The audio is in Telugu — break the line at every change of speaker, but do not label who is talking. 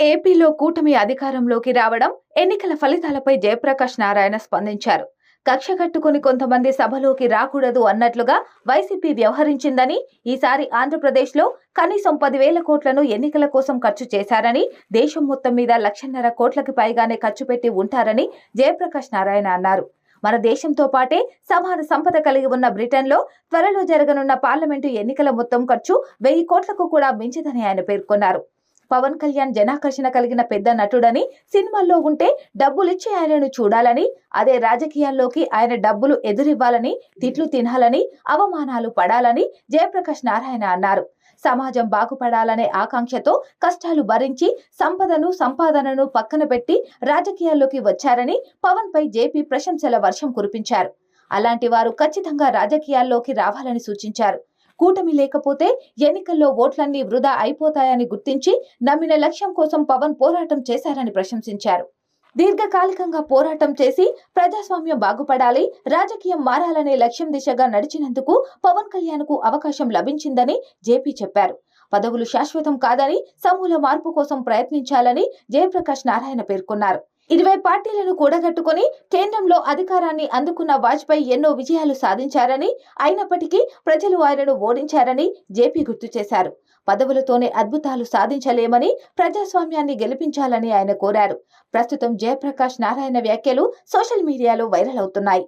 ఏపీలో కూటమి అధికారంలోకి రావడం ఎన్నికల ఫలితాలపై జయప్రకాష్ నారాయణ స్పందించారు. కక్ష కట్టుకుని కొంతమంది సభలోకి రాకూడదు అన్నట్లుగా వైసీపీ వ్యవహరించిందని ఈసారి ఆంధ్రప్రదేశ్లో కనీసం పదివేల కోట్లను ఎన్నికల కోసం ఖర్చు చేశారని దేశం మొత్తం మీద లక్షన్నర కోట్లకి పైగానే ఖర్చు పెట్టి ఉంటారని జయప్రకాష్ నారాయణ అన్నారు. మన దేశంతో పాటే సమాన సంపద కలిగి ఉన్న బ్రిటన్లో త్వరలో జరగనున్న పార్లమెంటు ఎన్నికల మొత్తం ఖర్చు వెయ్యి కోట్లకు కూడా మించదని ఆయన పేర్కొన్నారు. పవన్ కళ్యాణ్ జనాకర్షణ కలిగిన పెద్ద నటుడని సినిమాల్లో ఉంటే డబ్బులిచ్చి ఆయనను చూడాలని అదే రాజకీయాల్లోకి ఆయన డబ్బులు ఎదురివ్వాలని తిట్లు తినాలని అవమానాలు పడాలని జయప్రకాష్ నారాయణ అన్నారు. సమాజం బాగుపడాలనే ఆకాంక్షతో కష్టాలు భరించి సంపదను సంపాదనను పక్కన పెట్టి రాజకీయాల్లోకి వచ్చారని పవన్ పై జేపీ ప్రశంసల వర్షం కురిపించారు. అలాంటి వారు ఖచ్చితంగా రాజకీయాల్లోకి రావాలని సూచించారు. కూటమి లేకపోతే ఎన్నికల్లో ఓట్లన్నీ వృధా అయిపోతాయని గుర్తించి నమ్మిన లక్ష్యం కోసం పవన్ పోరాటం చేశారని ప్రశంసించారు. దీర్ఘకాలికంగా పోరాటం చేసి ప్రజాస్వామ్యం బాగుపడాలి రాజకీయం మారాలనే లక్ష్యం దిశగా నడిచినందుకు పవన్ కళ్యాణ్కు అవకాశం లభించిందని జేపీ చెప్పారు. పదవులు శాశ్వతం కాదని సమూల మార్పు కోసం ప్రయత్నించాలని జయప్రకాష్ నారాయణ పేర్కొన్నారు. ఇరవై పార్టీలను కూడగట్టుకుని కేంద్రంలో అధికారాన్ని అందుకున్న వాజ్పేయి ఎన్నో విజయాలు సాధించారని అయినప్పటికీ ప్రజలు ఆయనను ఓడించారని జేపీ గుర్తు చేశారు. పదవులతోనే అద్భుతాలు సాధించలేమని ప్రజాస్వామ్యాన్ని గెలిపించాలని ఆయన కోరారు. ప్రస్తుతం జయప్రకాష్ నారాయణ వ్యాఖ్యలు సోషల్ మీడియాలో వైరల్ అవుతున్నాయి.